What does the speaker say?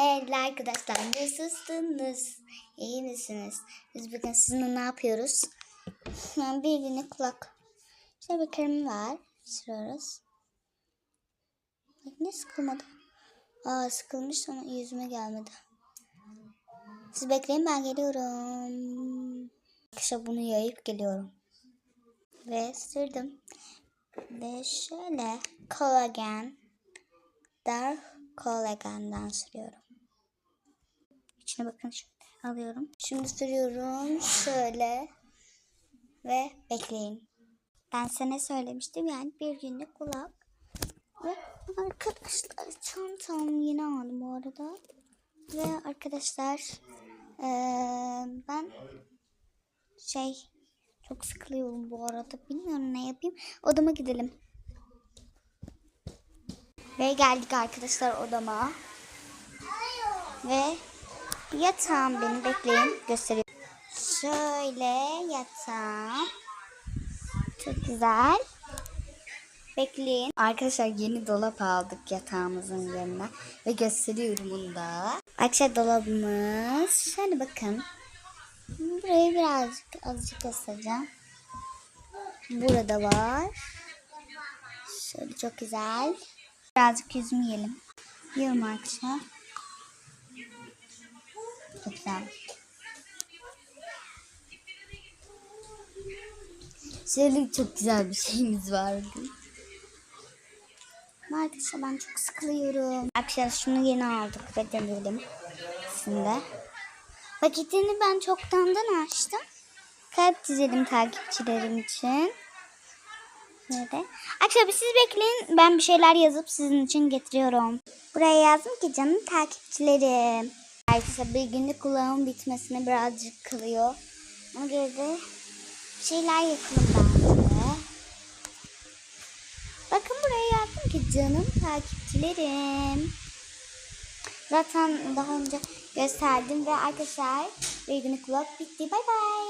Hey arkadaşlar nasılsınız? İyi misiniz? Biz bugün sizinle ne yapıyoruz? Yani bir günlük kulak. Şöyle bir krem var. Sürüyoruz. Ne sıkılmadı. Aa sıkılmış ama yüzüme gelmedi. Siz bekleyin ben geliyorum. Arkadaşlar bunu yayıp geliyorum. Ve sürdüm. Ve şöyle kolagen Dark Collagen'dan sürüyorum. İçine bakın şöyle alıyorum. Şimdi sürüyorum şöyle ve bekleyin. Ben ne söylemiştim yani bir günlük kulak. Ve arkadaşlar çantam yeni aldım bu arada. Ve arkadaşlar eee, ben şey çok sıkılıyorum bu arada. Bilmiyorum ne yapayım. Odama gidelim. Ve geldik arkadaşlar odama. Ve yatağım beni bekleyin gösteriyorum. Şöyle yatağım. Çok güzel. Bekleyin. Arkadaşlar yeni dolap aldık yatağımızın yanına. Ve gösteriyorum bunu da. Arkadaşlar dolabımız. Şöyle bakın. Burayı birazcık azıcık göstereceğim. Burada var. Şöyle çok güzel. Birazcık yüzümü yiyelim. Yiyorum arkadaşlar. Güzel. Şöyle çok güzel bir şeyimiz var bugün. Arkadaşlar ben çok sıkılıyorum. Arkadaşlar şunu yeni aldık ve denedim. Şimdi. Paketini ben çoktandan açtım. Kalp dizelim takipçilerim için. Böyle. Arkadaşlar siz bekleyin. Ben bir şeyler yazıp sizin için getiriyorum. Buraya yazdım ki canım takipçilerim. Arkadaşlar bir günlük kulağım bitmesine birazcık kılıyor. Ona göre de şeyler yapalım bence. Bakın buraya yazdım ki canım takipçilerim. Zaten daha önce gösterdim ve arkadaşlar bir günlük kulak bitti. Bay bay.